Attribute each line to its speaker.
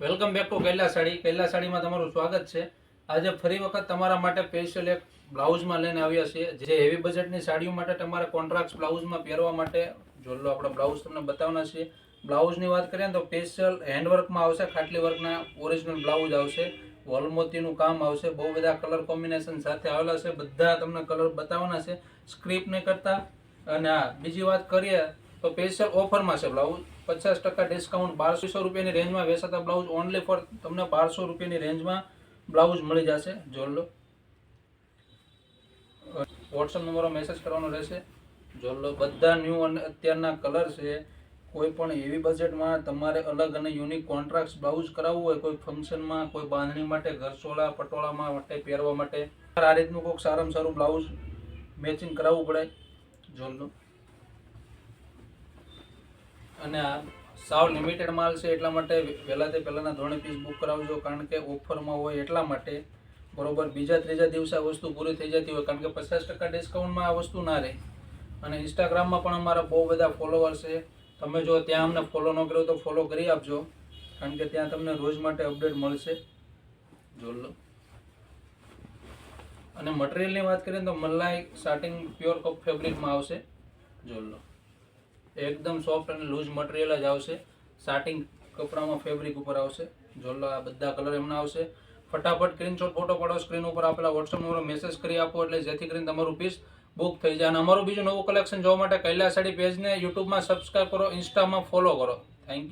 Speaker 1: Welcome back to Kaila sari. Kaila સાડીમાં તમારું સ્વાગત છે. આજે ફરી વખત તમારા માટે સ્પેશિયલ એક બ્લાઉઝમાં લઈને આવ્યા છીએ. જે હેવી બજેટની સાડીઓ માટે તમારે કોન્ટ્રાક્ટ બ્લાઉઝમાં પહેરવા માટે જોડલો આપણે બ્લાઉઝ તમને બતાવવાના છીએ. બ્લાઉઝની વાત કરીએ ને તો સ્પેશિયલ હેન્ડવર્કમાં આવશે, ખાટલી વર્કના ઓરિજિનલ બ્લાઉઝ આવશે, વોલમોતીનું કામ આવશે, બહુ બધા કલર કોમ્બિનેશન સાથે આવેલા છે. બધા તમને કલર બતાવવાના છે. સ્ક્રીપ્ટને કરતા. અને બીજી વાત કરીએ તો સ્પેશિયલ ઓફરમાં છે બ્લાઉઝ. પચાસ ટકા ડિસ્કાઉન્ટ બારસો રૂપિયાની રેન્જમાં વેચાતા બ્લાઉઝ ઓનલી ફોર તમને બારસો રૂપિયાની રેન્જમાં બ્લાઉઝ મળી જશે. જોઈ લો. વોટ્સઅપ નંબરો મેસેજ કરવાનો રહેશે. જોઈ લો, બધા ન્યૂ અને અત્યારના કલર છે. કોઈ પણ એવી બજેટમાં તમારે અલગ અને યુનિક કોન્ટ્રાક્ટ બ્લાઉઝ કરાવવું હોય, કોઈ ફંક્શનમાં, કોઈ બાંધણી માટે ઘરસોળા પટોળામાં માટે, પહેરવા માટે, આ રીતનું કોઈક સારામાં સારું બ્લાઉઝ મેચિંગ કરાવવું પડે. લો. અને આ સાવ લિમિટેડ માલ છે એટલા માટે વહેલા તે પહેલાંના ધોરણે પીસ બુક કરાવજો, કારણ કે ઓફરમાં હોય એટલા માટે બરોબર બીજા ત્રીજા દિવસે આ વસ્તુ પૂરી થઈ જતી હોય, કારણ કે પચાસ ટકા ડિસ્કાઉન્ટમાં આ વસ્તુ ના રહે. અને ઇન્સ્ટાગ્રામમાં પણ અમારા બહુ બધા ફોલોવર છે. તમે જો ત્યાં અમને ફોલો ન કર્યો તો ફોલો કરી આપજો, કારણ કે ત્યાં તમને રોજ માટે અપડેટ મળશે. જોઈ લો. અને મટીરિયલની વાત કરીએ તો મલાઈ સ્ટાર્ટિંગ પ્યોર કપ ફેબ્રિકમાં આવશે. જોઈ લો. એકદમ સોફ્ટ અને લૂઝ મટીરિયલ જ આવશે. સ્ટાર્ટિંગ કપડામાં ફેબ્રિક ઉપર આવશે. જોલા બધા કલર એમના આવશે. ફટાફટ સ્ક્રીનશોટ ફોટો પાડો સ્ક્રીન ઉપર આપેલા વોટ્સઅપ નંબર મેસેજ કરી આપો એટલે જેથી કરીને તમારું પીસ બુક થઈ જાય. અને અમારું બીજું નવું કલેક્શન જોવા માટે કૈલાસ સાડી પેજને યુટ્યુબમાં સબસ્ક્રાઈબ કરો ઇન્સ્ટામાં ફોલો કરો. Thank you